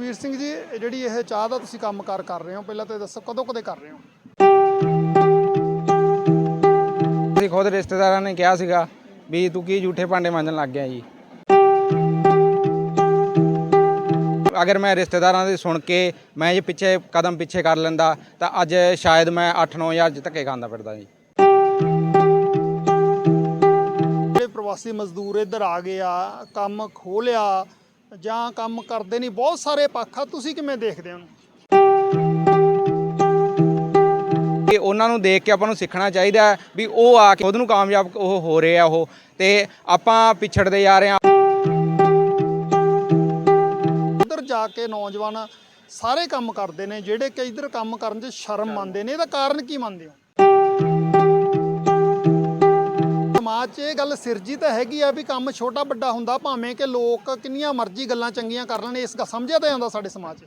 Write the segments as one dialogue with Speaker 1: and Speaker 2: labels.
Speaker 1: ਸੁਖਵੀਰ ਸਿੰਘ ਜੀ ਇਹ ਜਿਹੜੀ ਇਹ ਚਾਹ ਦਾ ਤੁਸੀਂ ਕੰਮਕਾਰ ਕਰ ਰਹੇ ਹੋ ਪਹਿਲਾਂ ਤਾਂ ਇਹ ਦੱਸੋ ਕਦੋਂ ਕਦੇ ਕਰ ਰਹੇ ਹੋ?
Speaker 2: ਅਸੀਂ ਖੁਦ ਰਿਸ਼ਤੇਦਾਰਾਂ ਨੇ ਕਿਹਾ ਸੀਗਾ ਵੀ ਤੂੰ ਕੀ ਝੂਠੇ ਭਾਂਡੇ ਮਾਂਜਣ ਲੱਗ ਗਿਆ ਜੀ। ਅਗਰ ਮੈਂ ਰਿਸ਼ਤੇਦਾਰਾਂ ਦੀ ਸੁਣ ਕੇ ਮੈਂ ਜੇ ਪਿੱਛੇ ਕਦਮ ਪਿੱਛੇ ਕਰ ਲੈਂਦਾ ਤਾਂ ਅੱਜ ਸ਼ਾਇਦ ਮੈਂ 8-9 ਹਜ਼ਾਰ ਚ ਧੱਕੇ ਖਾਂਦਾ ਫਿਰਦਾ ਜੀ।
Speaker 1: ਜਿਹੜੇ ਪ੍ਰਵਾਸੀ ਮਜ਼ਦੂਰ ਇੱਧਰ ਆ ਗਏ ਆ ਕੰਮ ਖੋਲਿਆ ਜਾਂ ਕੰਮ ਕਰਦੇ ਨਹੀਂ ਬਹੁਤ ਸਾਰੇ ਪੱਖ ਆ ਤੁਸੀਂ ਕਿਵੇਂ ਦੇਖਦੇ ਹੋ
Speaker 2: ਕਿ ਉਹਨਾਂ ਨੂੰ ਦੇਖ ਕੇ ਆਪਾਂ ਨੂੰ ਸਿੱਖਣਾ ਚਾਹੀਦਾ ਹੈ ਵੀ ਉਹ ਆ ਕੇ ਖੁਦ ਨੂੰ ਕਾਮਯਾਬ ਉਹ ਹੋ ਰਹੇ ਆ ਉਹ ਤੇ ਆਪਾਂ ਪਿਛੜਦੇ ਜਾ ਰਹੇ ਆ।
Speaker 1: ਇੱਧਰ ਜਾ ਕੇ ਨੌਜਵਾਨ ਸਾਰੇ ਕੰਮ ਕਰਦੇ ਨੇ ਜਿਹੜੇ ਕਿ ਇੱਧਰ ਕੰਮ ਕਰਨ 'ਚ ਸ਼ਰਮ ਮੰਨਦੇ ਨੇ ਇਹਦਾ ਕਾਰਨ ਕੀ ਮੰਨਦੇ ਹੋ? ਸਮਾਜ 'ਚ ਇਹ ਗੱਲ ਸਿਰਜੀ ਤਾਂ ਹੈਗੀ ਆ ਵੀ ਕੰਮ ਛੋਟਾ ਵੱਡਾ ਹੁੰਦਾ ਭਾਵੇਂ ਕਿ ਲੋਕ ਕਿੰਨੀਆਂ ਮਰਜ਼ੀ ਗੱਲਾਂ ਚੰਗੀਆਂ ਕਰ ਲੈਣ ਇਸ ਗੱਲ ਸਮਝਿਆ ਤਾਂ ਜਾਂਦਾ ਸਾਡੇ ਸਮਾਜ 'ਚ।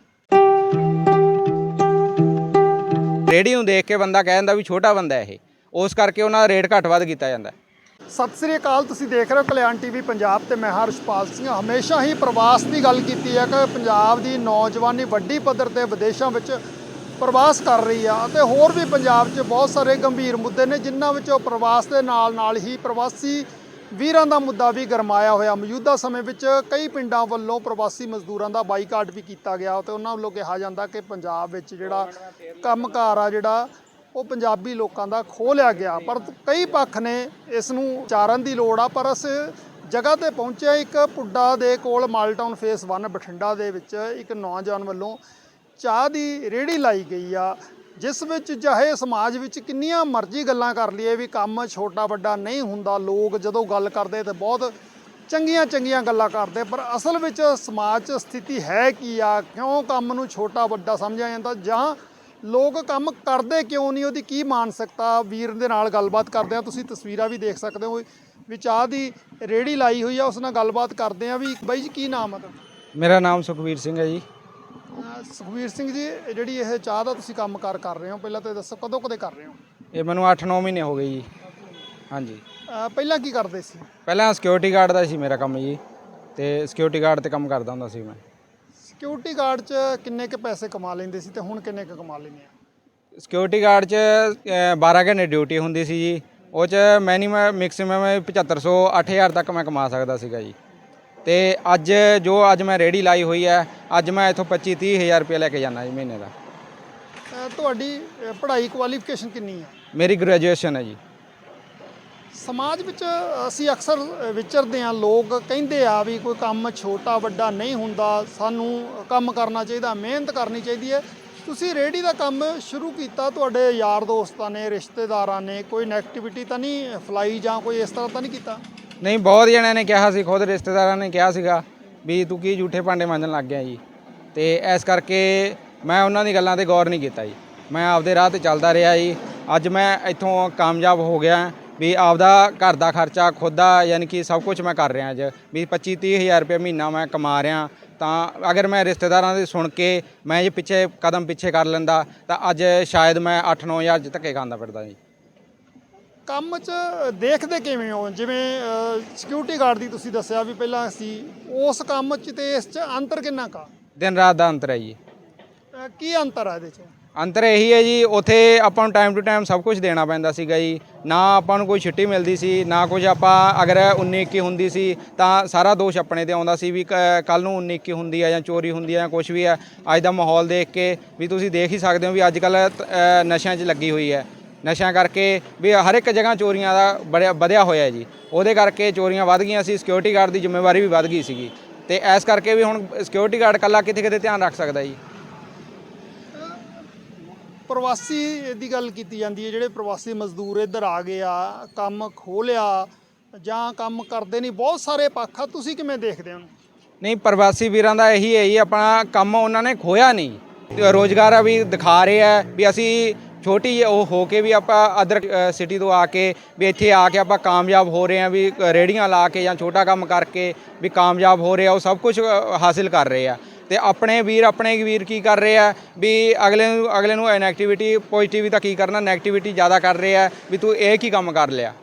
Speaker 2: ਰੇੜੀ ਨੂੰ ਦੇਖ ਕੇ ਬੰਦਾ ਕਹਿ ਦਿੰਦਾ ਵੀ ਛੋਟਾ ਬੰਦਾ ਇਹ। ਉਸ ਕਰਕੇ ਉਹਨਾਂ ਦਾ ਰੇਟ ਘੱਟ ਵੱਧ ਕੀਤਾ ਜਾਂਦਾ।
Speaker 1: ਸਤਿ ਸ੍ਰੀ ਅਕਾਲ ਤੁਸੀਂ ਦੇਖ ਰਹੇ ਹੋ ਕਲਿਆਣ ਟੀਵੀ ਪੰਜਾਬ ਤੇ ਮੈਂ ਹਰਸ਼ਪਾਲ ਸਿੰਘ। ਹਮੇਸ਼ਾ ਹੀ ਪ੍ਰਵਾਸ ਦੀ ਗੱਲ ਕੀਤੀ ਹੈ ਕਿ ਪੰਜਾਬ ਦੀ ਨੌਜਵਾਨੀ ਵੱਡੀ ਪੱਧਰ ਤੇ ਵਿਦੇਸ਼ਾਂ ਵਿੱਚ ਪ੍ਰਵਾਸ ਕਰ ਰਹੀ ਆ ਅਤੇ ਹੋਰ ਵੀ ਪੰਜਾਬ 'ਚ ਬਹੁਤ ਸਾਰੇ ਗੰਭੀਰ ਮੁੱਦੇ ਨੇ, ਜਿਨ੍ਹਾਂ ਵਿੱਚੋਂ ਪ੍ਰਵਾਸ ਦੇ ਨਾਲ ਨਾਲ ਹੀ ਪ੍ਰਵਾਸੀ ਵੀਰਾਂ ਦਾ ਮੁੱਦਾ ਵੀ ਗਰਮਾਇਆ ਹੋਇਆ। ਮੌਜੂਦਾ ਸਮੇਂ ਵਿੱਚ ਕਈ ਪਿੰਡਾਂ ਵੱਲੋਂ ਪ੍ਰਵਾਸੀ ਮਜ਼ਦੂਰਾਂ ਦਾ ਬਾਈਕਾਟ ਵੀ ਕੀਤਾ ਗਿਆ ਤੇ ਉਹਨਾਂ ਵੱਲੋਂ ਕਿਹਾ ਜਾਂਦਾ ਕਿ ਪੰਜਾਬ ਵਿੱਚ ਜਿਹੜਾ ਕੰਮਕਾਰ ਆ, ਜਿਹੜਾ ਉਹ ਪੰਜਾਬੀ ਲੋਕਾਂ ਦਾ ਖੋਹ ਲਿਆ ਗਿਆ। ਪਰ ਕਈ ਪੱਖ ਨੇ ਇਸ ਨੂੰ ਚਾਰਨ ਦੀ ਲੋੜ ਆ, ਪਰ ਇਸ ਜਗ੍ਹਾ ਤੇ ਪਹੁੰਚਿਆ ਇੱਕ ਪੁੱਡਾ ਦੇ ਕੋਲ ਮਾਲਟਾਊਨ ਫੇਸ 1 ਬਠਿੰਡਾ ਦੇ ਵਿੱਚ ਇੱਕ ਨੌਜਵਾਨ ਵੱਲੋਂ ਚਾਹ ਦੀ ਰੇੜੀ ਲਾਈ ਗਈ ਆ, ਜਿਸ ਵਿੱਚ ਚਾਹੇ ਸਮਾਜ ਵਿੱਚ ਕਿੰਨੀਆਂ ਮਰਜ਼ੀ ਗੱਲਾਂ ਕਰ ਲਈਏ ਵੀ ਕੰਮ ਛੋਟਾ ਵੱਡਾ ਨਹੀਂ ਹੁੰਦਾ, ਲੋਕ ਜਦੋਂ ਗੱਲ ਕਰਦੇ ਤੇ ਬਹੁਤ ਚੰਗੀਆਂ ਚੰਗੀਆਂ ਗੱਲਾਂ ਕਰਦੇ, ਪਰ ਅਸਲ ਵਿੱਚ ਸਮਾਜ 'ਚ ਸਥਿਤੀ ਹੈ ਕੀ ਆ? ਕਿਉਂ ਕੰਮ ਨੂੰ ਛੋਟਾ ਵੱਡਾ ਸਮਝਿਆ ਜਾਂਦਾ? ਜਾਂ ਲੋਕ ਕੰਮ ਕਰਦੇ ਕਿਉਂ ਨਹੀਂ? ਉਹਦੀ ਕੀ ਮਾਨਸਿਕਤਾ? ਵੀਰ ਦੇ ਨਾਲ ਗੱਲਬਾਤ ਕਰਦੇ ਆ, ਤੁਸੀਂ ਤਸਵੀਰਾਂ ਵੀ ਦੇਖ ਸਕਦੇ ਹੋ, ਵੀ ਚਾਹ ਦੀ ਰੇੜੀ ਲਾਈ ਹੋਈ ਆ, ਉਸ ਨਾਲ ਗੱਲਬਾਤ ਕਰਦੇ ਆ ਵੀ, ਬਾਈ ਜੀ ਕੀ ਨਾਮ ਆ ਤੁਹਾਡਾ?
Speaker 2: ਮੇਰਾ ਨਾਮ ਸੁਖਵੀਰ ਸਿੰਘ ਹੈ ਜੀ।
Speaker 1: ਸੁਖਵੀਰ ਸਿੰਘ ਜੀ ਇਹ ਜਿਹੜੀ ਇਹ ਚਾਹ ਦਾ ਤੁਸੀਂ ਕੰਮਕਾਰ ਕਰ ਰਹੇ ਹੋ ਪਹਿਲਾਂ ਤਾਂ ਦੱਸੋ ਕਦੋਂ ਕਦੇ ਕਰ ਰਹੇ ਹੋ?
Speaker 2: ਇਹ ਮੈਨੂੰ 8-9 ਮਹੀਨੇ ਹੋ ਗਏ ਜੀ। ਹਾਂਜੀ।
Speaker 1: ਅਹ ਪਹਿਲਾਂ ਕੀ ਕਰਦੇ ਸੀ?
Speaker 2: ਪਹਿਲਾਂ ਸਿਕਿਉਰਿਟੀ ਗਾਰਡ ਦਾ ਸੀ ਮੇਰਾ ਕੰਮ ਜੀ ਤੇ ਸਿਕਿਉਰਿਟੀ ਗਾਰਡ ਤੇ ਕੰਮ ਕਰਦਾ ਹੁੰਦਾ ਸੀ ਮੈਂ।
Speaker 1: ਸਿਕਿਉਰਿਟੀ ਗਾਰਡ 'ਚ ਕਿੰਨੇ ਕੁ ਪੈਸੇ ਕਮਾ ਲੈਂਦੇ ਸੀ ਤੇ ਹੁਣ ਕਿੰਨੇ ਕੁ ਕਮਾ ਲੈਂਦੇ ਆ?
Speaker 2: ਸਿਕਿਉਰਿਟੀ ਗਾਰਡ 'ਚ ਅ, 12 ਘੰਟੇ ਡਿਊਟੀ ਹੁੰਦੀ ਸੀ ਜੀ ਉਹ 'ਚ ਮੈਨੀਮਮ ਮੈਕਸਿਮਮ 7500 8000 ਤੱਕ ਮੈਂ ਕਮਾ ਸਕਦਾ ਸੀਗਾ ਜੀ। ਤੇ ਅੱਜ ਜੋ ਅੱਜ ਮੈਂ ਰੇੜੀ ਲਾਈ ਹੋਈ ਹੈ ਅੱਜ ਮੈਂ ਇਥੋਂ 25 30 ਹਜ਼ਾਰ ਰੁਪਏ ਲੈ ਕੇ ਜਾਣਾ ਜੀ ਮਹੀਨੇ ਦਾ।
Speaker 1: ਤੁਹਾਡੀ ਪੜ੍ਹਾਈ ਕੁਆਲੀਫਿਕੇਸ਼ਨ ਕਿੰਨੀ ਆ?
Speaker 2: ਮੇਰੀ ਗ੍ਰੈਜੂਏਸ਼ਨ ਹੈ ਜੀ।
Speaker 1: ਸਮਾਜ ਵਿੱਚ ਅਸੀਂ ਅਕਸਰ ਵਿਚਰਦੇ ਆ ਲੋਕ ਕਹਿੰਦੇ ਆ ਵੀ ਕੋਈ ਕੰਮ ਛੋਟਾ ਵੱਡਾ ਨਹੀਂ ਹੁੰਦਾ ਸਾਨੂੰ ਕੰਮ ਕਰਨਾ ਚਾਹੀਦਾ ਮਿਹਨਤ ਕਰਨੀ ਚਾਹੀਦੀ ਹੈ। ਤੁਸੀਂ ਰੇੜੀ ਦਾ ਕੰਮ ਸ਼ੁਰੂ ਕੀਤਾ ਤੁਹਾਡੇ ਯਾਰ ਦੋਸਤਾਂ ਨੇ ਰਿਸ਼ਤੇਦਾਰਾਂ ਨੇ ਕੋਈ ਨੈਗੇਟਿਵਿਟੀ ਤਾਂ ਨਹੀਂ ਫਲਾਈ ਜਾਂ ਕੋਈ ਇਸ ਤਰ੍ਹਾਂ ਤਾਂ ਨਹੀਂ ਕੀਤਾ?
Speaker 2: ਨਹੀਂ, ਬਹੁਤ ਜਣਿਆਂ ਨੇ ਕਿਹਾ ਸੀ, ਖੁਦ ਰਿਸ਼ਤੇਦਾਰਾਂ ਨੇ ਕਿਹਾ ਸੀਗਾ ਵੀ ਤੂੰ ਕੀ ਝੂਠੇ ਭਾਂਡੇ ਮਾਂਜਣ ਲੱਗ ਗਿਆ ਜੀ। ਤੇ ਇਸ ਕਰਕੇ ਮੈਂ ਉਹਨਾਂ ਦੀ ਗੱਲਾਂ ਤੇ ਗੌਰ ਨਹੀਂ ਕੀਤਾ ਜੀ। ਮੈਂ ਆਪਦੇ ਰਾਹ ਤੇ ਚੱਲਦਾ ਰਿਹਾ ਜੀ। ਅੱਜ ਮੈਂ ਇੱਥੋਂ ਕਾਮਯਾਬ ਹੋ ਗਿਆ ਵੀ ਆਪਦਾ ਘਰ ਦਾ ਖਰਚਾ ਖੁਦ ਦਾ ਯਾਨੀ ਕਿ ਸਭ ਕੁਝ ਮੈਂ ਕਰ ਰਿਹਾ ਅੱਜ। ਵੀ 25 30 ਹਜ਼ਾਰ ਰੁਪਏ ਮਹੀਨਾ ਮੈਂ ਕਮਾ ਰਿਹਾ ਤਾਂ ਅਗਰ ਮੈਂ ਰਿਸ਼ਤੇਦਾਰਾਂ ਦੀ ਸੁਣ ਕੇ ਮੈਂ ਜੇ ਪਿੱਛੇ ਕਦਮ ਪਿੱਛੇ ਕਰ ਲੈਂਦਾ ਤਾਂ ਅੱਜ ਸ਼ਾਇਦ ਮੈਂ 8 ਹਜ਼ਾਰ ਚ ਧੱਕੇ ਖਾਂਦਾ ਫਿਰਦਾ ਜੀ।
Speaker 1: ਕੰਮ 'ਚ ਦੇਖਦੇ ਕਿਵੇਂ ਹੋ? ਜਿਵੇਂ ਸਿਕਿਉਰਿਟੀ ਗਾਰਡ ਦੀ ਤੁਸੀਂ ਦੱਸਿਆ ਵੀ ਪਹਿਲਾਂ ਸੀ ਉਸ ਕੰਮ 'ਚ ਤੇ ਇਸ 'ਚ ਅੰਤਰ ਕਿੰਨਾ ਕਾ
Speaker 2: ਦਿਨ ਰਾਤ ਦਾ ਅੰਤਰ ਹੈ ਜੀ।
Speaker 1: ਕੀ ਅੰਤਰ ਆ ਇਹਦੇ 'ਚ?
Speaker 2: ਅੰਤਰ ਇਹੀ ਹੈ ਜੀ ਉਥੇ ਆਪਾਂ ਨੂੰ ਟਾਈਮ ਟੂ ਟਾਈਮ ਸਭ ਕੁਝ ਦੇਣਾ ਪੈਂਦਾ ਸੀਗਾ ਜੀ। ਨਾ ਆਪਾਂ ਨੂੰ ਕੋਈ ਛੁੱਟੀ ਮਿਲਦੀ ਸੀ ਨਾ ਕੁਝ ਆਪਾਂ ਅਗਰ 19 21 ਹੁੰਦੀ ਸੀ ਤਾਂ ਸਾਰਾ ਦੋਸ਼ ਆਪਣੇ ਤੇ ਆਉਂਦਾ ਸੀ ਵੀ ਕੱਲ ਨੂੰ 19 21 ਹੁੰਦੀ ਹੈ ਜਾਂ ਚੋਰੀ ਹੁੰਦੀ ਹੈ ਜਾਂ ਕੁਝ ਵੀ ਹੈ ਅੱਜ ਦਾ ਮਾਹੌਲ ਦੇਖ ਕੇ ਵੀ ਤੁਸੀਂ ਦੇਖ ਹੀ ਸਕਦੇ ਹੋ ਵੀ ਅੱਜ ਕੱਲ ਨਸ਼ਿਆਂ 'ਚ ਲੱਗੀ ਹੋਈ ਹੈ। ਨਸ਼ਿਆਂ ਕਰਕੇ ਵੀ ਹਰ ਇੱਕ ਜਗ੍ਹਾ ਚੋਰੀਆਂ ਦਾ ਬੜਿਆ ਵਧਿਆ ਹੋਇਆ ਜੀ। ਉਹਦੇ ਕਰਕੇ ਚੋਰੀਆਂ ਵੱਧ ਗਈਆਂ ਸੀ ਸਿਕਿਉਰਿਟੀ ਗਾਰਡ ਦੀ ਜ਼ਿੰਮੇਵਾਰੀ ਵੀ ਵੱਧ ਗਈ ਸੀਗੀ। ਤੇ ਇਸ ਕਰਕੇ ਵੀ ਹੁਣ ਸਿਕਿਉਰਿਟੀ ਗਾਰਡ ਕੱਲਾ ਕਿਤੇ ਕਿਤੇ ਧਿਆਨ ਰੱਖ ਸਕਦਾ ਜੀ?
Speaker 1: ਪ੍ਰਵਾਸੀ ਦੀ ਗੱਲ ਕੀਤੀ ਜਾਂਦੀ ਹੈ ਜਿਹੜੇ ਪ੍ਰਵਾਸੀ ਮਜ਼ਦੂਰ ਇੱਧਰ ਆ ਗਏ ਆ ਕੰਮ ਖੋਲਿਆ ਜਾਂ ਕੰਮ ਕਰਦੇ ਨਹੀਂ ਬਹੁਤ ਸਾਰੇ ਪੱਖ ਆ ਤੁਸੀਂ ਕਿਵੇਂ ਦੇਖਦੇ ਹੋ?
Speaker 2: ਨਹੀਂ ਪ੍ਰਵਾਸੀ ਵੀਰਾਂ ਦਾ ਇਹੀ ਹੈ ਜੀ ਆਪਣਾ ਕੰਮ ਉਹਨਾਂ ਨੇ ਖੋਇਆ ਨਹੀਂ। ਤੇ ਰੋਜ਼ਗਾਰ ਵੀ ਦਿਖਾ ਰਹੇ ਆ ਵੀ ਅਸੀਂ ਛੋਟੀ ਜਿਹੀ ਉਹ ਹੋ ਕੇ ਵੀ ਆਪਾਂ ਅਦਰ ਸਿਟੀ ਤੋਂ ਆ ਕੇ ਵੀ ਇੱਥੇ ਆ ਕੇ ਆਪਾਂ ਕਾਮਯਾਬ ਹੋ ਰਹੇ ਆ ਵੀ ਰੇੜੀਆਂ ਲਾ ਕੇ ਜਾਂ ਛੋਟਾ ਕੰਮ ਕਰਕੇ ਵੀ ਕਾਮਯਾਬ ਹੋ ਰਹੇ ਆ, ਉਹ ਸਭ ਕੁਝ ਹਾਸਿਲ ਕਰ ਰਹੇ ਆ। ਤੇ ਆਪਣੇ ਵੀਰ ਆਪਣੇ ਵੀਰ ਕੀ ਕਰ ਰਹੇ ਆ ਵੀ ਅਗਲੇ ਨੂੰ ਅਗਲੇ ਨੂੰ ਨੈਗੇਟਿਵਿਟੀ ਪੋਜ਼ਿਟਿਵ ਤਾਂ ਕੀ ਕਰਨਾ ਨੈਗੇਟਿਵਿਟੀ ਜ਼ਿਆਦਾ ਕਰ ਰਹੇ ਆ ਵੀ ਤੂੰ ਇਹ ਕੀ ਕੰਮ ਕਰ ਲਿਆ?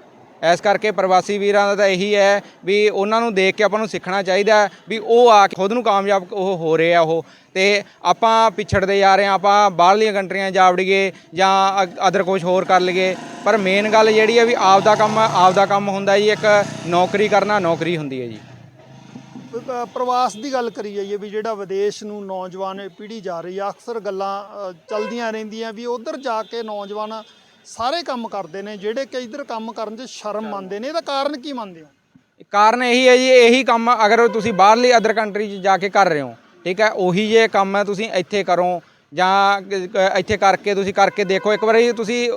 Speaker 2: ਇਸ ਕਰਕੇ ਪ੍ਰਵਾਸੀ ਵੀਰਾਂ ਦਾ ਤਾਂ ਇਹੀ ਹੈ ਵੀ ਉਹਨਾਂ ਨੂੰ ਦੇਖ ਕੇ ਆਪਾਂ ਨੂੰ ਸਿੱਖਣਾ ਚਾਹੀਦਾ ਵੀ ਉਹ ਆ ਕੇ ਖੁਦ ਨੂੰ ਕਾਮਯਾਬ ਉਹ ਹੋ ਰਹੇ ਆ ਉਹ। ਤੇ ਆਪਾਂ ਪਿਛੜਦੇ ਜਾ ਰਹੇ ਆ ਆਪਾਂ ਬਾਹਰਲੀਆਂ ਕੰਟਰੀਆਂ ਜਾ ਵੜੀਏ ਜਾਂ ਅਦਰ ਕੁਝ ਹੋਰ ਕਰ ਲਈਏ। ਪਰ ਮੇਨ ਗੱਲ ਜਿਹੜੀ ਹੈ ਵੀ ਆਪ ਦਾ ਕੰਮ ਆਪ ਦਾ ਕੰਮ ਹੁੰਦਾ ਜੀ, ਇੱਕ ਨੌਕਰੀ ਕਰਨਾ ਨੌਕਰੀ ਹੁੰਦੀ ਹੈ ਜੀ।
Speaker 1: ਪ੍ਰਵਾਸ ਦੀ ਗੱਲ ਕਰੀ ਜਾਈਏ ਵੀ ਜਿਹੜਾ ਵਿਦੇਸ਼ ਨੂੰ ਨੌਜਵਾਨ ਪੀੜ੍ਹੀ ਜਾ ਰਹੀ ਆ, ਅਕਸਰ ਗੱਲਾਂ ਚੱਲਦੀਆਂ ਰਹਿੰਦੀਆਂ ਵੀ ਉਧਰ ਜਾ ਕੇ ਨੌਜਵਾਨ ਸਾਰੇ ਕੰਮ ਕਰਦੇ ਨੇ ਜਿਹੜੇ ਕਿ ਇੱਧਰ ਕੰਮ ਕਰਨ 'ਚ ਸ਼ਰਮ ਮੰਨਦੇ ਨੇ ਇਹਦਾ ਕਾਰਨ ਕੀ ਮੰਨਦੇ ਹੋ?
Speaker 2: ਕਾਰਨ ਇਹੀ ਹੈ ਜੀ ਇਹੀ ਕੰਮ ਅਗਰ ਤੁਸੀਂ ਬਾਹਰਲੀ ਅਦਰ ਕੰਟਰੀ 'ਚ ਜਾ ਕੇ ਕਰ ਰਹੇ ਹੋ ਠੀਕ ਹੈ ਉਹੀ ਜੇ ਕੰਮ ਹੈ ਤੁਸੀਂ ਇੱਥੇ ਕਰੋ ਜਾਂ ਇੱਥੇ ਕਰਕੇ ਤੁਸੀਂ ਕਰਕੇ ਦੇਖੋ ਇੱਕ ਵਾਰੀ ਤੁਸੀਂ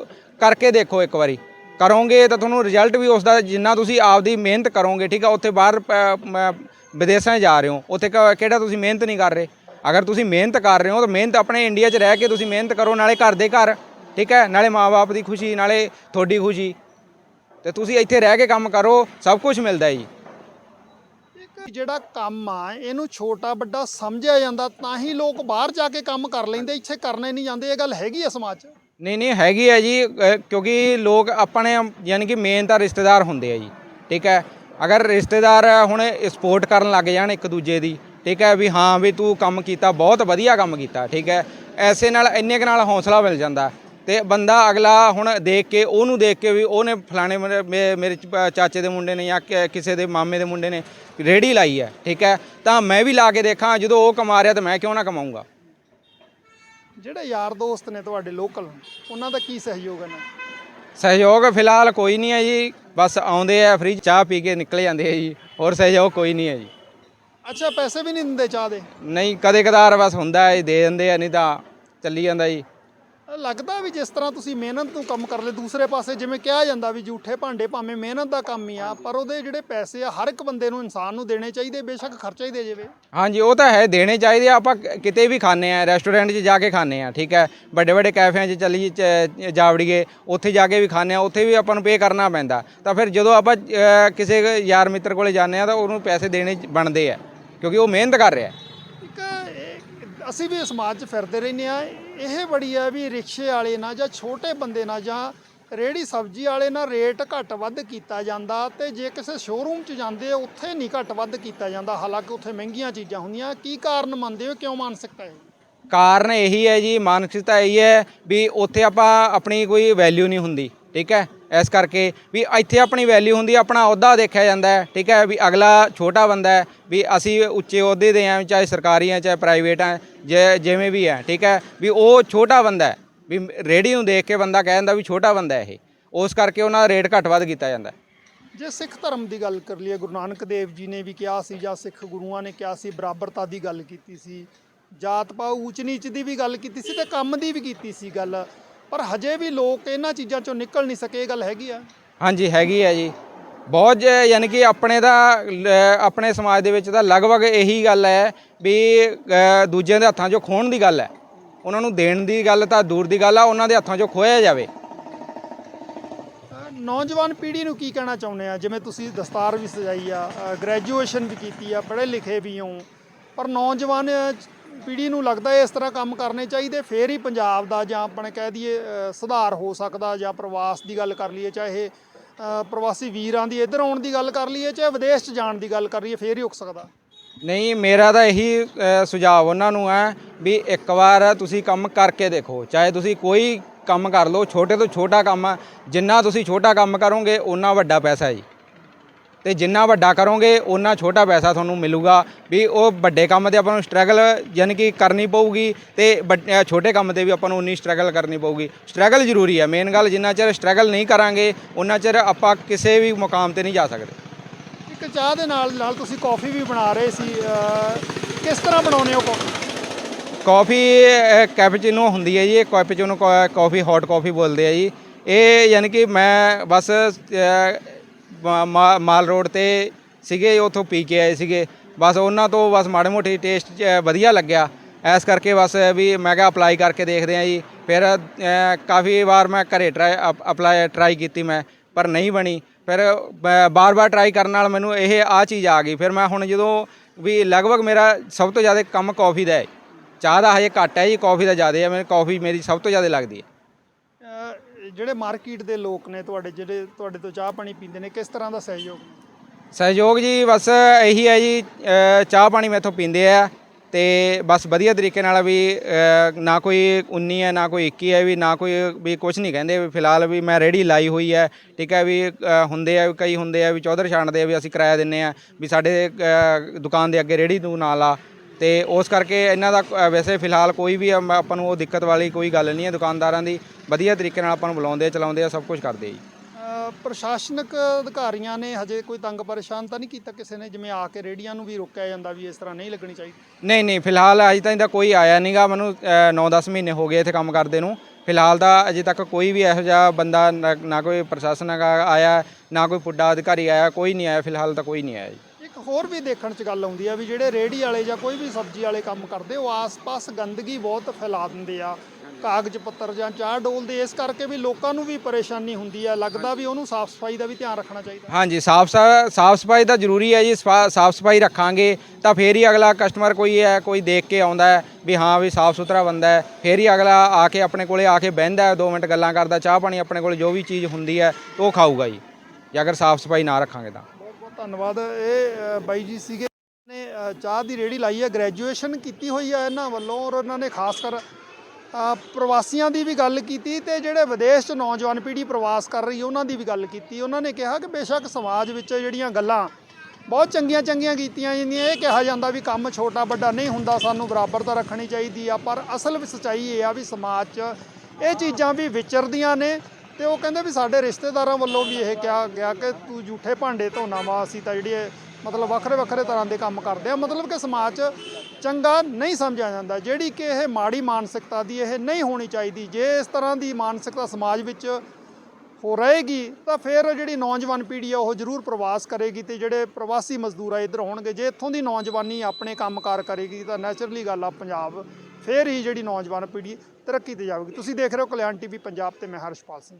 Speaker 2: ਕਰਕੇ ਦੇਖੋ ਇੱਕ ਵਾਰੀ। ਕਰੋਗੇ ਤਾਂ ਤੁਹਾਨੂੰ ਰਿਜ਼ਲਟ ਵੀ ਉਸ ਦਾ ਜਿੰਨਾ ਤੁਸੀਂ ਆਪਦੀ ਮਿਹਨਤ ਕਰੋਗੇ ਠੀਕ ਹੈ ਉੱਥੇ ਬਾਹਰ ਵਿਦੇਸ਼ਾਂ 'ਚ ਜਾ ਰਹੇ ਹੋ ਉੱਥੇ ਕਿਹੜਾ ਤੁਸੀਂ ਮਿਹਨਤ ਨਹੀਂ ਕਰ ਰਹੇ? ਅਗਰ ਤੁਸੀਂ ਮਿਹਨਤ ਕਰ ਰਹੇ ਹੋ ਤਾਂ ਮਿਹਨਤ ਆਪਣੇ ਇੰਡੀਆ 'ਚ ਰਹਿ ਕੇ ਤੁਸੀਂ ਮਿਹਨਤ ਕਰੋ ਨਾਲੇ ਘਰ ਦੇ ਘਰ। ਠੀਕ ਹੈ? ਨਾਲੇ ਮਾਪੇ ਦੀ ਖੁਸ਼ੀ ਨਾਲੇ ਤੁਹਾਡੀ ਖੁਸ਼ੀ। ਤੇ ਤੁਸੀਂ ਇੱਥੇ ਰਹਿ ਕੇ ਕੰਮ ਕਰੋ ਸਭ ਕੁਝ ਮਿਲਦਾ ਹੈ ਜੀ
Speaker 1: ਜਿਹੜਾ ਕੰਮ ਆ ਇਹਨੂੰ ਛੋਟਾ ਵੱਡਾ ਸਮਝਿਆ ਜਾਂਦਾ ਤਾਂ ਹੀ ਲੋਕ ਬਾਹਰ ਜਾ ਕੇ ਕੰਮ ਕਰ ਲੈਂਦੇ ਇੱਥੇ ਕਰਨੇ ਨਹੀਂ ਜਾਂਦੇ ਇਹ ਗੱਲ ਹੈਗੀ ਆ ਸਮਾਜ 'ਚ?
Speaker 2: ਨਹੀਂ ਨਹੀਂ ਹੈਗੀ ਹੈ ਜੀ ਅ, ਕਿਉਂਕਿ ਲੋਕ ਆਪਣੇ ਯਾਨੀ ਕਿ ਮੇਨ ਤਾਂ ਰਿਸ਼ਤੇਦਾਰ ਹੁੰਦੇ ਆ ਜੀ ਠੀਕ ਹੈ? ਅਗਰ ਰਿਸ਼ਤੇਦਾਰ ਹੁਣ ਸਪੋਰਟ ਕਰਨ ਲੱਗ ਜਾਣ ਇੱਕ ਦੂਜੇ ਦੀ ਠੀਕ ਹੈ? ਵੀ ਹਾਂ ਵੀ ਤੂੰ ਕੰਮ ਕੀਤਾ ਬਹੁਤ ਵਧੀਆ ਕੰਮ ਕੀਤਾ ਠੀਕ ਹੈ? ਐਸੇ ਨਾਲ ਇੰਨੇ ਕੁ ਨਾਲ ਹੌਸਲਾ ਮਿਲ ਜਾਂਦਾ। ਤੇ ਬੰਦਾ ਅਗਲਾ ਹੁਣ ਦੇਖ ਕੇ ਉਹਨੂੰ ਦੇਖ ਕੇ ਵੀ ਉਹਨੇ ਫਲਾਣੇ ਮੇਰੇ ਚਾਚੇ ਦੇ ਮੁੰਡੇ ਨੇ ਜਾਂ ਕਿਸੇ ਦੇ ਮਾਮੇ ਦੇ ਮੁੰਡੇ ਨੇ ਰੇੜੀ ਲਾਈ ਹੈ ਠੀਕ ਹੈ? ਤਾਂ ਮੈਂ ਵੀ ਲਾ ਕੇ ਦੇਖਾਂ ਜਦੋਂ ਉਹ ਕਮਾ ਰਿਹਾ ਤਾਂ ਮੈਂ ਕਿਉਂ ਨਾ ਕਮਾਊਂਗਾ?
Speaker 1: ਜਿਹੜੇ ਯਾਰ ਦੋਸਤ ਨੇ ਤੁਹਾਡੇ ਲੋਕਲ ਉਹਨਾਂ ਦਾ ਕੀ ਸਹਿਯੋਗ ਹੈ ਨਾ
Speaker 2: ਸਹਿਯੋਗ ਫਿਲਹਾਲ ਕੋਈ ਨਹੀਂ ਹੈ ਜੀ ਬਸ ਆਉਂਦੇ ਆ ਫ੍ਰੀ ਚਾਹ ਪੀ ਕੇ ਨਿਕਲ ਜਾਂਦੇ ਆ ਜੀ ਹੋਰ ਸਹਿਯੋਗ ਕੋਈ ਨਹੀਂ ਹੈ ਜੀ।
Speaker 1: ਅੱਛਾ ਪੈਸੇ ਵੀ ਨਹੀਂ ਦਿੰਦੇ ਚਾਹ ਦੇ?
Speaker 2: ਨਹੀਂ ਕਦੇ ਕਦਾਰ ਬਸ ਹੁੰਦਾ ਹੈ ਦੇ ਦਿੰਦੇ ਆ ਨਹੀਂ ਤਾਂ ਚੱਲੀ ਜਾਂਦਾ ਜੀ।
Speaker 1: ਲੱਗਦਾ ਵੀ ਜਿਸ ਤਰ੍ਹਾਂ ਤੁਸੀਂ ਮਿਹਨਤ ਨੂੰ ਕੰਮ ਕਰ ਲਏ ਦੂਸਰੇ ਪਾਸੇ ਜਿਵੇਂ ਕਿਹਾ ਜਾਂਦਾ ਵੀ ਝੂਠੇ ਭਾਂਡੇ ਭਾਵੇਂ ਮਿਹਨਤ ਦਾ ਕੰਮ ਹੀ ਆ ਪਰ ਉਹਦੇ ਜਿਹੜੇ ਪੈਸੇ ਆ ਹਰ ਇੱਕ ਬੰਦੇ ਨੂੰ ਇਨਸਾਨ ਨੂੰ ਦੇਣੇ ਚਾਹੀਦੇ ਬੇਸ਼ੱਕ ਖਰਚਾ ਹੀ ਦੇ ਜਾਵੇ।
Speaker 2: ਹਾਂਜੀ ਉਹ ਤਾਂ ਹੈ ਦੇਣੇ ਚਾਹੀਦੇ ਆ ਆਪਾਂ ਕਿਤੇ ਵੀ ਖਾਂਦੇ ਆ ਰੈਸਟੋਰੈਂਟ 'ਚ ਜਾ ਕੇ ਖਾਂਦੇ ਆ ਠੀਕ ਹੈ? ਵੱਡੇ ਵੱਡੇ ਕੈਫਿਆਂ 'ਚ ਚੱਲੀ ਜਾਵੜੀਏ ਉੱਥੇ ਜਾ ਕੇ ਵੀ ਖਾਂਦੇ ਆ ਉੱਥੇ ਵੀ ਆਪਾਂ ਨੂੰ ਪੇ ਕਰਨਾ ਪੈਂਦਾ। ਤਾਂ ਫਿਰ ਜਦੋਂ ਆਪਾਂ ਕਿਸੇ ਯਾਰ ਮਿੱਤਰ ਕੋਲੇ ਜਾਂਦੇ ਆ ਤਾਂ ਉਹਨੂੰ ਪੈਸੇ ਦੇਣੇ ਬਣਦੇ ਆ ਕਿਉਂਕਿ ਉਹ ਮਿਹਨਤ ਕਰ ਰਿਹਾ।
Speaker 1: ਇੱਕ ਅਸੀਂ ਵੀ ਸਮਾਜ 'ਚ ਫਿਰਦੇ ਰਹਿੰਦੇ ਆ ਇਹ ਬੜੀ ਹੈ ਵੀ ਰਿਕਸ਼ੇ ਵਾਲੇ ਨਾਲ ਜਾਂ ਛੋਟੇ ਬੰਦੇ ਨਾਲ ਜਾਂ ਰੇੜੀ ਸਬਜ਼ੀ ਵਾਲੇ ਨਾਲ ਰੇਟ ਘੱਟ ਵੱਧ ਕੀਤਾ ਜਾਂਦਾ ਤੇ ਜੇ ਕਿਸੇ ਸ਼ੋਰੂਮ 'ਚ ਜਾਂਦੇ ਆ, ਉੱਥੇ ਨਹੀਂ ਘੱਟ ਵੱਧ ਕੀਤਾ ਜਾਂਦਾ, ਹਾਲਾਂਕਿ ਉੱਥੇ ਮਹਿੰਗੀਆਂ ਚੀਜ਼ਾਂ ਹੁੰਦੀਆਂ। ਕੀ ਕਾਰਨ ਮੰਨਦੇ ਹੋ, ਕਿਉਂ ਮਾਨਸਿਕਤਾ ਹੈ?
Speaker 2: ਕਾਰਨ ਇਹੀ ਹੈ ਜੀ, ਮਾਨਸਿਕਤਾ ਇਹੀ ਹੈ ਵੀ ਉੱਥੇ ਆਪਾਂ ਆਪਣੀ ਕੋਈ ਵੈਲਿਊ ਨਹੀਂ ਹੁੰਦੀ, ਠੀਕ ਹੈ? ਇਸ ਕਰਕੇ ਵੀ ਇੱਥੇ ਆਪਣੀ ਵੈਲਿਊ ਹੁੰਦੀ ਆਪਣਾ ਅਹੁਦਾ ਦੇਖਿਆ ਜਾਂਦਾ ਹੈ, ਠੀਕ ਹੈ, ਵੀ ਅਗਲਾ ਛੋਟਾ ਬੰਦਾ ਹੈ, ਵੀ ਅਸੀਂ ਉੱਚੇ ਅਹੁਦੇ ਦੇ ਆ ਚਾਹੇ ਸਰਕਾਰੀ ਆ ਚਾਹੇ ਪ੍ਰਾਈਵੇਟ ਆ ਜੇ ਜਿਵੇਂ ਵੀ ਹੈ, ਠੀਕ ਹੈ, ਵੀ ਉਹ ਛੋਟਾ ਬੰਦਾ ਹੈ, ਵੀ ਰੇੜੀ ਨੂੰ ਦੇਖ ਕੇ ਬੰਦਾ ਕਹਿ ਦਿੰਦਾ ਵੀ ਛੋਟਾ ਬੰਦਾ ਇਹ, ਉਸ ਕਰਕੇ ਉਹਨਾਂ ਦਾ ਰੇਟ ਘੱਟ ਵੱਧ ਕੀਤਾ ਜਾਂਦਾ
Speaker 1: ਜੇ ਸਿੱਖ ਧਰਮ ਦੀ ਗੱਲ ਕਰ ਲਈਏ, ਗੁਰੂ ਨਾਨਕ ਦੇਵ ਜੀ ਨੇ ਵੀ ਕਿਹਾ ਸੀ ਜਾਂ ਸਿੱਖ ਗੁਰੂਆਂ ਨੇ ਕਿਹਾ ਸੀ, ਬਰਾਬਰਤਾ ਦੀ ਗੱਲ ਕੀਤੀ ਸੀ, ਜਾਤ ਪਾਤ ਊਚ ਨੀਚ ਦੀ ਵੀ ਗੱਲ ਕੀਤੀ ਸੀ ਤੇ ਕੰਮ ਦੀ ਵੀ ਕੀਤੀ ਸੀ ਗੱਲ ਪਰ ਹਜੇ ਵੀ ਲੋਕ ਇਹਨਾਂ ਚੀਜ਼ਾਂ ਚੋਂ ਨਿਕਲ ਨਹੀਂ ਸਕੇ ਇਹ ਗੱਲ ਹੈਗੀ ਆ।
Speaker 2: ਹਾਂਜੀ ਹੈਗੀ ਹੈ ਜੀ। ਬਹੁਤ ਜ- ਯਾਨੀ ਕਿ ਆਪਣੇ ਦਾ ਲ- ਆਪਣੇ ਸਮਾਜ ਦੇ ਵਿੱਚ ਤਾਂ ਲਗਭਗ ਇਹੀ ਗੱਲ ਹੈ ਵੀ ਅ, ਦੂਜਿਆਂ ਦੇ ਹੱਥਾਂ 'ਚੋਂ ਖੋਹਣ ਦੀ ਗੱਲ ਹੈ। ਉਹਨਾਂ ਨੂੰ ਦੇਣ ਦੀ ਗੱਲ ਤਾਂ ਦੂਰ ਦੀ ਗੱਲ ਆ ਉਹਨਾਂ ਦੇ ਹੱਥਾਂ 'ਚੋਂ ਖੋਇਆ ਜਾਵੇ।
Speaker 1: ਨੌਜਵਾਨ ਪੀੜ੍ਹੀ ਨੂੰ ਕੀ ਕਹਿਣਾ ਚਾਹੁੰਦੇ ਆ? ਜਿਵੇਂ ਤੁਸੀਂ ਦਸਤਾਰ ਵੀ ਸਜਾਈ ਆ ਗ੍ਰੈਜੂਏਸ਼ਨ ਵੀ ਕੀਤੀ ਆ ਪੜ੍ਹੇ ਲਿਖੇ ਵੀ ਹੋ ਪਰ ਨੌਜਵਾਨ ਪੀੜ੍ਹੀ ਨੂੰ ਲੱਗਦਾ ਇਸ ਤਰ੍ਹਾਂ ਕੰਮ ਕਰਨੇ ਚਾਹੀਦੇ, ਫੇਰ ਹੀ ਪੰਜਾਬ ਦਾ ਜਾਂ ਆਪਣੇ ਕਹਿ ਦਈਏ ਸੁਧਾਰ ਹੋ ਸਕਦਾ ਜਾਂ ਪ੍ਰਵਾਸ ਦੀ ਗੱਲ ਕਰ ਲਈਏ, ਚਾਹੇ ਪ੍ਰਵਾਸੀ ਵੀਰਾਂ ਦੀ ਇੱਧਰ ਆਉਣ ਦੀ ਗੱਲ ਕਰ ਲਈਏ, ਚਾਹੇ ਵਿਦੇਸ਼ 'ਚ ਜਾਣ ਦੀ ਗੱਲ ਕਰ ਲਈਏ, ਫੇਰ ਹੀ ਰੁਕ ਸਕਦਾ।
Speaker 2: ਨਹੀਂ, ਮੇਰਾ ਤਾਂ ਇਹੀ ਸੁਝਾਅ ਉਹਨਾਂ ਨੂੰ ਹੈ ਵੀ ਇੱਕ ਵਾਰ ਤੁਸੀਂ ਕੰਮ ਕਰਕੇ ਦੇਖੋ, ਚਾਹੇ ਤੁਸੀਂ ਕੋਈ ਕੰਮ ਕਰ ਲਓ, ਛੋਟੇ ਤੋਂ ਛੋਟਾ ਕੰਮ ਜਿੰਨਾ ਤੁਸੀਂ ਛੋਟਾ ਕੰਮ ਕਰੋਗੇ, ਓਨਾ ਵੱਡਾ ਪੈਸਾ ਹੈ ਜੀ। ਤੇ ਜਿੰਨਾ ਵੱਡਾ ਕਰੋਗੇ ਓਨਾ ਛੋਟਾ ਪੈਸਾ ਤੁਹਾਨੂੰ ਮਿਲੂਗਾ। ਵੀ ਉਹ ਵੱਡੇ ਕੰਮ ਤੇ ਆਪਾਂ ਨੂੰ ਸਟਰਗਲ ਯਾਨੀ ਕਿ ਕਰਨੀ ਪਊਗੀ ਤੇ ਛੋਟੇ ਕੰਮ ਤੇ ਵੀ ਆਪਾਂ ਨੂੰ ਉਨੀ ਸਟਰਗਲ ਕਰਨੀ ਪਊਗੀ। ਸਟਰਗਲ ਜ਼ਰੂਰੀ ਹੈ ਮੇਨ ਗੱਲ ਜਿੰਨਾ ਚਿਰ ਸਟਰਗਲ ਨਹੀਂ ਕਰਾਂਗੇ ਉਹਨਾਂ ਚਿਰ ਆਪਾਂ ਕਿਸੇ ਵੀ ਮੁਕਾਮ ਤੇ ਨਹੀਂ ਜਾ ਸਕਦੇ।
Speaker 1: ਇੱਕ ਚਾਹ ਦੇ ਨਾਲ ਨਾਲ ਤੁਸੀਂ ਕੌਫੀ ਵੀ ਬਣਾ ਰਹੇ ਸੀ ਕਿਸ ਤਰ੍ਹਾਂ ਬਣਾਉਂਦੇ ਹੋ ਕੌਫੀ
Speaker 2: ਕਾਫੀ ਕੈਪਚੀਨੋ ਹੁੰਦੀ ਹੈ ਜੀ ਇਹ ਕੈਪਚੀਨੋ ਕਾਫੀ ਹੌਟ ਕਾਫੀ ਬੋਲਦੇ ਆ ਜੀ। ਇਹ ਯਾਨੀ ਕਿ ਮੈਂ ਬਸ ਮਾ- ਮਾ- ਮਾਲ ਰੋਡ ਤੇ ਸੀਗੇ ਉਥੋਂ ਪੀ ਕੇ ਆਏ ਸੀਗੇ। ਬਸ ਉਹਨਾਂ ਤੋਂ ਬਸ ਮਾੜੇ ਮੋਟੇ ਟੇਸਟ ਵਧੀਆ ਲੱਗਿਆ। ਇਸ ਕਰਕੇ ਬਸ ਵੀ ਮੈਂ ਕਿਹਾ ਅਪਲਾਈ ਕਰਕੇ ਦੇਖਦੇ ਆ ਜੀ। ਫਿਰ ਅ, ਕਾਫੀ ਵਾਰ ਮੈਂ ਘਰੇ ਟਰਾਈ ਅਪਲਾਈ ਟਰਾਈ ਕੀਤੀ ਮੈਂ ਪਰ ਨਹੀਂ ਬਣੀ। ਫਿਰ ਬਾਰ-ਬਾਰ ਟਰਾਈ ਕਰਨ ਨਾਲ ਮੈਨੂੰ ਇਹ ਆ ਚੀਜ਼ ਆ ਗਈ। ਫਿਰ ਮੈਂ ਹੁਣ ਜਦੋਂ ਵੀ ਲਗਭਗ ਮੇਰਾ ਸਭ ਤੋਂ ਜ਼ਿਆਦਾ ਕੰਮ ਕੌਫੀ ਦਾ ਹੈ। ਚਾਹ ਦਾ ਹਜੇ ਘੱਟ ਹੈ ਜੀ ਕੌਫੀ ਦਾ ਜ਼ਿਆਦਾ ਹੈ। ਮੈਨੂੰ ਕੌਫੀ ਮੇਰੀ ਸਭ ਤੋਂ ਜ਼ਿਆਦਾ ਲੱਗਦੀ ਹੈ।
Speaker 1: ਜਿਹੜੇ ਮਾਰਕੀਟ ਦੇ ਲੋਕ ਨੇ ਤੁਹਾਡੇ, ਜਿਹੜੇ ਤੁਹਾਡੇ ਤੋਂ ਚਾਹ ਪਾਣੀ ਪੀਂਦੇ ਨੇ, ਕਿਸ ਤਰ੍ਹਾਂ ਦਾ ਸਹਿਯੋਗ?
Speaker 2: ਸਹਿਯੋਗ ਜੀ ਬਸ ਇਹੀ ਹੈ ਜੀ ਚਾਹ ਪਾਣੀ ਮੈਥੋਂ ਪੀਂਦੇ ਆ ਤੇ ਬਸ ਵਧੀਆ ਤਰੀਕੇ ਨਾਲ ਵੀ ਨਾ ਕੋਈ 19 ਹੈ, ਨਾ ਕੋਈ 21 ਹੈ ਵੀ, ਨਾ ਕੋਈ ਵੀ ਕੁਝ ਨਹੀਂ ਕਹਿੰਦੇ ਵੀ ਫਿਲਹਾਲ ਵੀ ਮੈਂ ਰੇੜੀ ਲਾਈ ਹੋਈ ਹੈ। ਠੀਕ ਹੈ ਵੀ ਹੁੰਦੇ ਆ ਵੀ ਕਈ ਹੁੰਦੇ ਆ ਵੀ ਚੌਧਰ ਛਾਣਦੇ ਆ ਵੀ ਅਸੀਂ ਕਿਰਾਇਆ ਦਿੰਨੇ ਆ ਵੀ ਸਾਡੇ ਦੁਕਾਨ ਦੇ ਅੱਗੇ ਰੇੜੀ ਤੂੰ ਨਾ ਲਾ। ਤੇ ਉਸ ਕਰਕੇ ਇਹਨਾਂ ਦਾ ਅ, ਵੈਸੇ ਫਿਲਹਾਲ ਕੋਈ ਵੀ ਅਮ, ਆਪਾਂ ਨੂੰ ਉਹ ਦਿੱਕਤ ਵਾਲੀ ਕੋਈ ਗੱਲ ਨਹੀਂ ਹੈ ਦੁਕਾਨਦਾਰਾਂ ਦੀ। ਵਧੀਆ ਤਰੀਕੇ ਨਾਲ ਆਪਾਂ ਨੂੰ ਬੁਲਾਉਂਦੇ ਚਲਾਉਂਦੇ ਆ ਸਭ ਕੁਝ ਕਰਦੇ ਆ ਜੀ।
Speaker 1: ਅ, ਪ੍ਰਸ਼ਾਸਨਿਕ ਅਧਿਕਾਰੀਆਂ ਨੇ ਹਜੇ ਕੋਈ ਤੰਗ ਪਰੇਸ਼ਾਨ ਤਾਂ ਨਹੀਂ ਕੀਤਾ ਕਿਸੇ ਨੇ? ਜਿਵੇਂ ਆ ਕੇ ਰੇੜੀਆਂ ਨੂੰ ਵੀ ਰੋਕਿਆ ਜਾਂਦਾ ਵੀ ਇਸ ਤਰ੍ਹਾਂ ਨਹੀਂ ਲੱਗਣੀ ਚਾਹੀਦੀ।
Speaker 2: ਨਹੀਂ ਨਹੀਂ ਫਿਲਹਾਲ ਅਜੇ ਤਾਂ ਇਹਦਾ ਕੋਈ ਆਇਆ ਨਹੀਂਗਾ ਮੈਨੂੰ 9-10 ਮਹੀਨੇ ਹੋ ਗਏ ਇੱਥੇ ਕੰਮ ਕਰਦੇ ਨੂੰ। ਫਿਲਹਾਲ ਤਾਂ ਅਜੇ ਤੱਕ ਕੋਈ ਵੀ ਇਹੋ ਜਿਹਾ ਬੰਦਾ ਨਾ ਨਾ ਕੋਈ ਪ੍ਰਸ਼ਾਸਨ ਆਇਆ ਨਾ ਕੋਈ ਪੁੱਡਾ ਅਧਿਕਾਰੀ ਆਇਆ ਕੋਈ ਨਹੀਂ ਆਇਆ। ਫਿਲਹਾਲ ਤਾਂ ਕੋਈ ਨਹੀਂ ਆਇਆ ਜੀ।
Speaker 1: ਹੋਰ ਵੀ ਦੇਖਣ 'ਚ ਗੱਲ ਆਉਂਦੀ ਆ ਵੀ ਜਿਹੜੇ ਰੇੜੀ ਵਾਲੇ ਜਾਂ ਕੋਈ ਵੀ ਸਬਜ਼ੀ ਵਾਲੇ ਕੰਮ ਕਰਦੇ, ਉਹ ਆਸ-ਪਾਸ ਗੰਦਗੀ ਬਹੁਤ ਫੈਲਾ ਦਿੰਦੇ ਆ। ਕਾਗਜ਼ ਪੱਤਰ ਜਾਂ ਚਾਹ ਡੋਲਦੇ, ਇਸ ਕਰਕੇ ਵੀ ਲੋਕਾਂ ਨੂੰ ਵੀ ਪਰੇਸ਼ਾਨੀ ਹੁੰਦੀ ਆ। ਲੱਗਦਾ ਵੀ ਉਹਨੂੰ ਸਾਫ਼ ਸਫ਼ਾਈ ਦਾ ਵੀ ਧਿਆਨ ਰੱਖਣਾ ਚਾਹੀਦਾ।
Speaker 2: ਹਾਂਜੀ ਸਾਫ਼ ਸਾਫ਼ ਸਫ਼ਾਈ ਤਾਂ ਜ਼ਰੂਰੀ ਹੈ ਜੀ, ਸਾਫ਼ ਸਫ਼ਾਈ ਰੱਖਾਂਗੇ, ਤਾਂ ਫੇਰ ਹੀ ਅਗਲਾ ਕਸਟਮਰ ਕੋਈ ਹੈ, ਕੋਈ ਦੇਖ ਕੇ ਆਉਂਦਾ ਹੈ ਵੀ ਹਾਂ, ਵੀ ਸਾਫ਼ ਸੁਥਰਾ ਬੰਦਾ ਹੈ। ਫੇਰ ਹੀ ਅਗਲਾ ਆ ਕੇ ਆਪਣੇ ਕੋਲੇ ਆ ਕੇ ਬਹਿੰਦਾ ਹੈ 2 ਮਿੰਟ ਗੱਲਾਂ ਕਰਦਾ ਚਾਹ ਪਾਣੀ ਆਪਣੇ ਕੋਲ ਜੋ ਵੀ ਚੀਜ਼ ਹੁੰਦੀ ਹੈ, ਉਹ ਖਾਊਗਾ ਜੀ। ਜੇ ਅਗਰ ਸਾਫ਼ ਸਫ਼ਾਈ ਨਾ ਰੱਖਾਂਗੇ ਤਾਂ।
Speaker 1: ਧੰਨਵਾਦ। ਇਹ ਅ, ਬਾਈ ਜੀ ਸੀਗੇ। ਨੇ ਅ, ਚਾਹ ਦੀ ਰੇੜੀ ਲਾਈ ਹੈ ਗ੍ਰੈਜੂਏਸ਼ਨ ਕੀਤੀ ਹੋਈ ਹੈ ਇਹਨਾਂ ਵੱਲੋਂ ਔਰ ਇਹਨਾਂ ਨੇ ਖਾਸ ਕਰ ਅ, ਪ੍ਰਵਾਸੀਆਂ ਦੀ ਵੀ ਗੱਲ ਕੀਤੀ ਤੇ ਜਿਹੜੇ ਵਿਦੇਸ਼ 'ਚ ਨੌਜਵਾਨ ਪੀੜ੍ਹੀ ਪ੍ਰਵਾਸ ਕਰ ਰਹੀ ਹੈ ਉਹਨਾਂ ਦੀ ਵੀ ਗੱਲ ਕੀਤੀ। ਉਹਨਾਂ ਨੇ ਕਿਹਾ ਕਿ ਬੇਸ਼ੱਕ ਸਮਾਜ ਵਿੱਚ ਜਿਹੜੀਆਂ ਗੱਲਾਂ ਬਹੁਤ ਚੰਗੀਆਂ ਚੰਗੀਆਂ ਕੀਤੀਆਂ ਜਾਂਦੀਆਂ ਇਹ ਕਿਹਾ ਜਾਂਦਾ ਵੀ ਕੰਮ ਛੋਟਾ ਵੱਡਾ ਨਹੀਂ ਹੁੰਦਾ ਸਾਨੂੰ ਬਰਾਬਰਤਾ ਰੱਖਣੀ ਚਾਹੀਦੀ ਆ ਪਰ ਅਸਲ ਵਿੱਚ ਸੱਚਾਈ ਇਹ ਆ ਵੀ ਸਮਾਜ 'ਚ ਇਹ ਚੀਜ਼ਾਂ ਵੀ ਵਿਚਰਦੀਆਂ ਨੇ ਤੇ ਉਹ ਕਹਿੰਦੇ ਵੀ ਸਾਡੇ ਰਿਸ਼ਤੇਦਾਰਾਂ ਵੱਲੋਂ ਵੀ ਇਹ ਕਿਹਾ ਗਿਆ ਕਿ ਤੂੰ ਝੂਠੇ ਭਾਂਡੇ ਧੋਣਾ ਵਾ, ਅਸੀਂ ਤਾਂ ਜਿਹੜੀ ਇਹ ਮਤਲਬ ਵੱਖਰੇ ਵੱਖਰੇ ਤਰ੍ਹਾਂ ਦੇ ਕੰਮ ਕਰਦੇ ਆ। ਮਤਲਬ ਕਿ ਸਮਾਜ 'ਚ ਚੰਗਾ ਨਹੀਂ ਸਮਝਿਆ ਜਾਂਦਾ, ਜਿਹੜੀ ਕਿ ਇਹ ਮਾੜੀ ਮਾਨਸਿਕਤਾ ਦੀ ਇਹ ਨਹੀਂ ਹੋਣੀ ਚਾਹੀਦੀ। ਜੇ ਇਸ ਤਰ੍ਹਾਂ ਦੀ ਮਾਨਸਿਕਤਾ ਸਮਾਜ ਵਿੱਚ ਹੋ ਰਹੇਗੀ, ਤਾਂ ਫਿਰ ਜਿਹੜੀ ਨੌਜਵਾਨ ਪੀੜ੍ਹੀ ਆ, ਉਹ ਜ਼ਰੂਰ ਪ੍ਰਵਾਸ ਕਰੇਗੀ ਤੇ ਜਿਹੜੇ ਪ੍ਰਵਾਸੀ ਮਜ਼ਦੂਰ ਆ, ਇੱਧਰ ਹੋਣਗੇ। ਜੇ ਇੱਥੋਂ ਦੀ ਨੌਜਵਾਨੀ ਆਪਣੇ ਕੰਮਕਾਰ ਕਰੇਗੀ, ਤਾਂ ਨੈਚੁਰਲੀ ਗੱਲ ਆ, ਪੰਜਾਬ ਫਿਰ ਹੀ ਜਿਹੜੀ ਨੌਜਵਾਨ ਪੀੜ੍ਹੀ ਤਰੱਕੀ ਤੇ ਜਾਵੇਗੀ। ਤੁਸੀਂ ਦੇਖ ਰਹੇ ਹੋ ਕਲਿਆਣ ਟੀਵੀ ਪੰਜਾਬ ਤੇ ਮੈਂ ਹਰਸ਼ਪਾਲ ਸਿੰਘ।